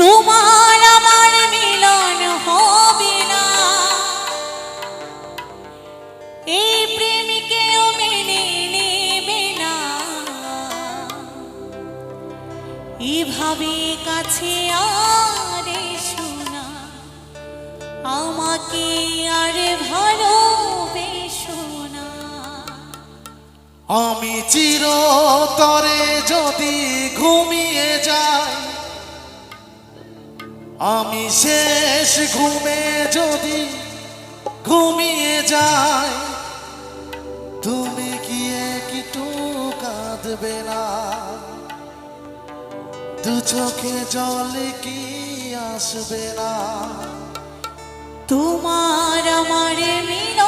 তোমার আমার মিলন হবে না। এই প্রেমিকেও মেনে নেবে না। এভাবে কাছে আর শোনা আমাকে আর ভালোবেসো না। আমি চিরতরে যদি ঘুমিয়ে যাই আমি শেষ ঘুমে যদি ঘুমিয়ে যাই, তুমি কি একটু কাঁদবে না? দু চোখে জল কি আসবে না? তোমার আমার মিলন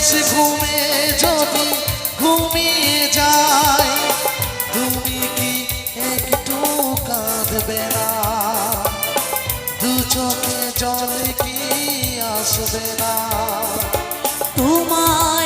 শেষ ঘুমে যদি ঘুমিয়ে যায়, তুমি কি একটু কাঁদবে না? দু চোখে জল কি আসবে না? তোমার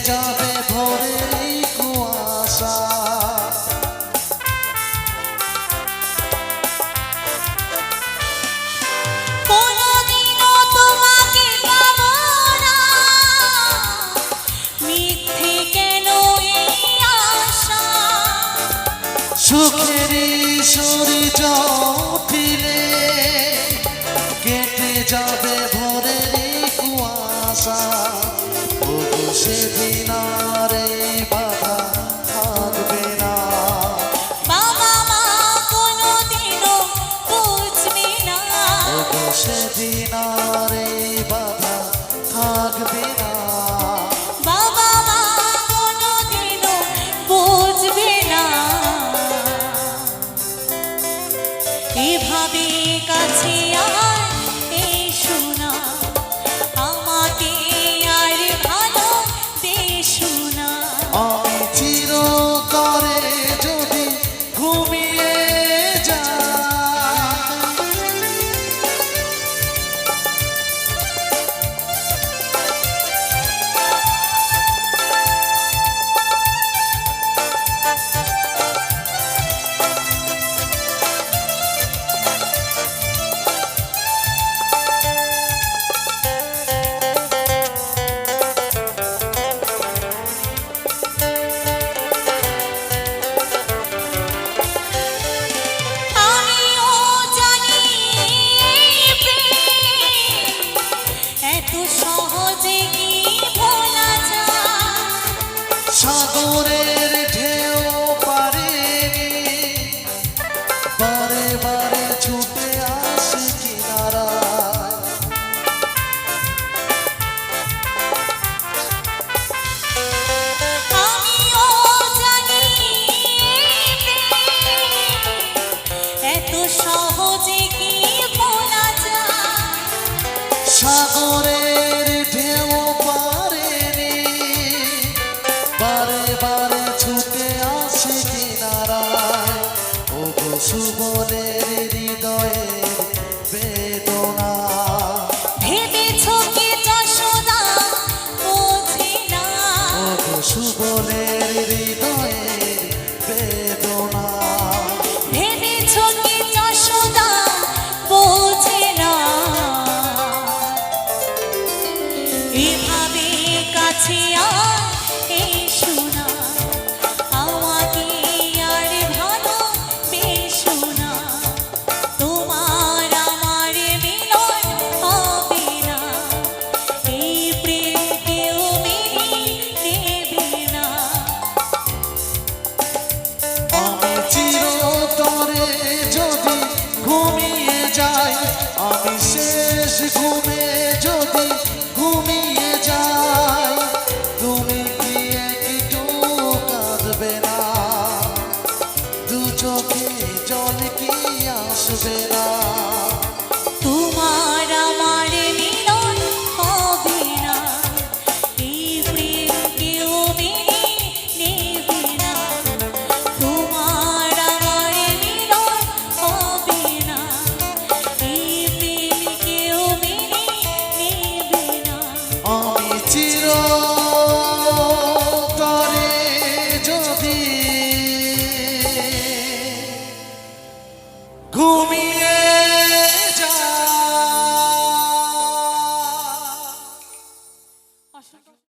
যাবে ভোরের কুয়াশা সুখেরই সূর্য উঠিলে কেটে যাবে ভোরের কুয়াশা। সেদিন রে এই সুবনের চোখে জল কি আসবে না। তোমার আমার